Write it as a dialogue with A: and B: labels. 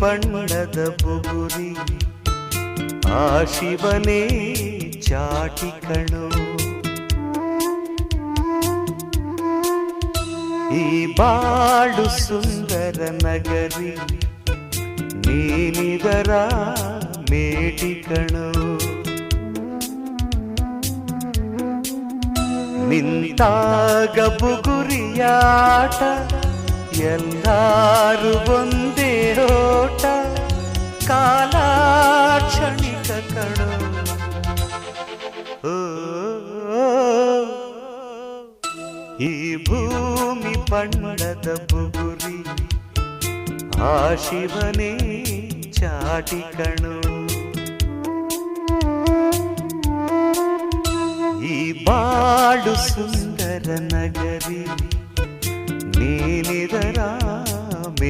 A: ಬಣ್ಣದ ಬುಗುರಿ ಆ ಶಿವನೇ ಚಾಟಿ ಕಣೋ ಈ ಬಾಳು ಸುಂದರ ನಗರಿ ನೀನಿದರ ಮೇಟಿ ಕಣೋ ನಿಂತಾಗ ಬುಗುರಿಯಾಟ ಎಲ್ಲಾರು ಒಂದೇ ఈ భూమి పండద బుగురి ఆ శివనే చాటికణు ఈ బాడు సుందర నగరి నేని